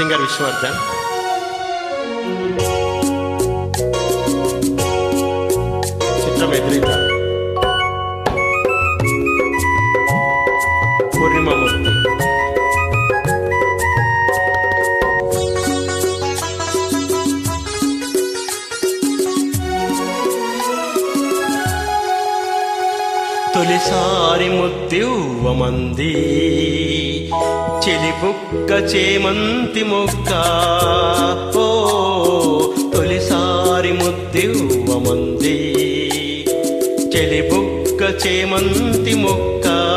Singer Vishwavardhan చిత్రం ఎదురీత తొలిసారి ముద్దివ్వమంది. చెలిబుక్క చేమంతి మొక్క. ఓ తొలిసారి ముద్దివ్వమంది. చెలిబుక్క చేమంతి మొక్క.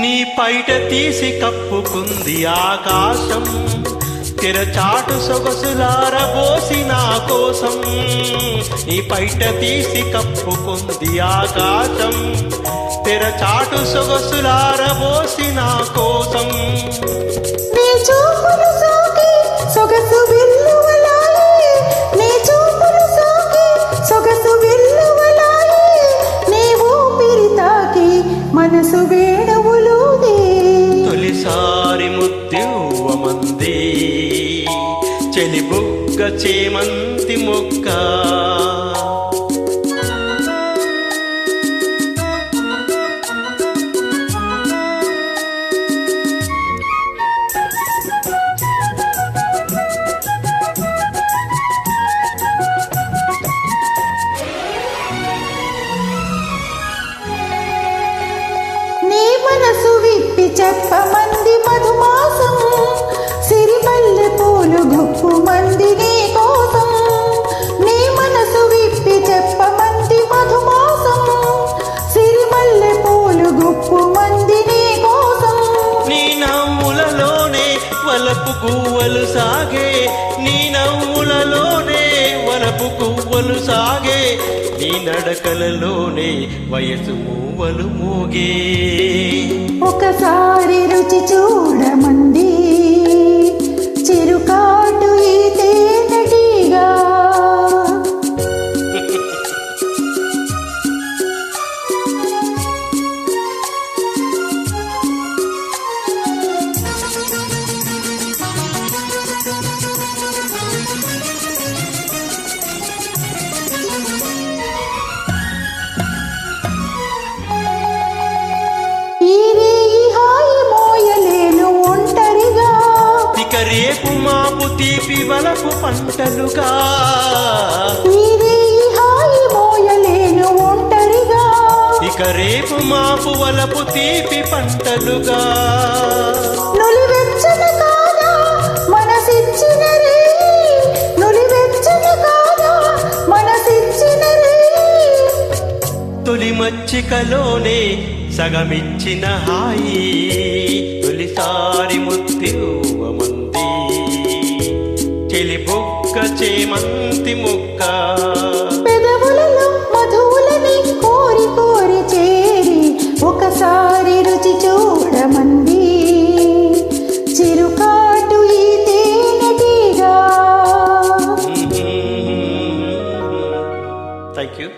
నీ పైట తీసి కప్పుకుంది ఆకాశం. తిరచాటు సొగసులారబోసి నా కోసం. నీ పైట తీసి కప్పుకుంది ఆకాశం. తిరచాటు సొగసులారబోసి నా కోసం. సొగసు చేమంతి మొక్క. నీ మనసు విప్పి చెప్పమంది మధుమాసం వలపు గువ్వలు సాగే నీ నవ్వులలోనే వలపు గువ్వలు సాగే నీ నడకలలోనే వయసు మూవలు మోగే. ఒకసారి రుచి చూడమని రేపు మాపు తీపి వలపు పంటలుగా. ఇక రేపు మాపు వలపు తీపి పంటలుగా. తొలి మచ్చికలోనే సగమిచ్చిన హాయి. తొలిసారి ముత్తివ్వమంది చెలి బొక్క చేమంతి ముక్క. పెదవులలో మధువులని కోరి కోరి చేరి ఒకసారి రుచి చూడమంది. చిరుకాటు ఈ తేనెటీగా థ్యాంక్ యూ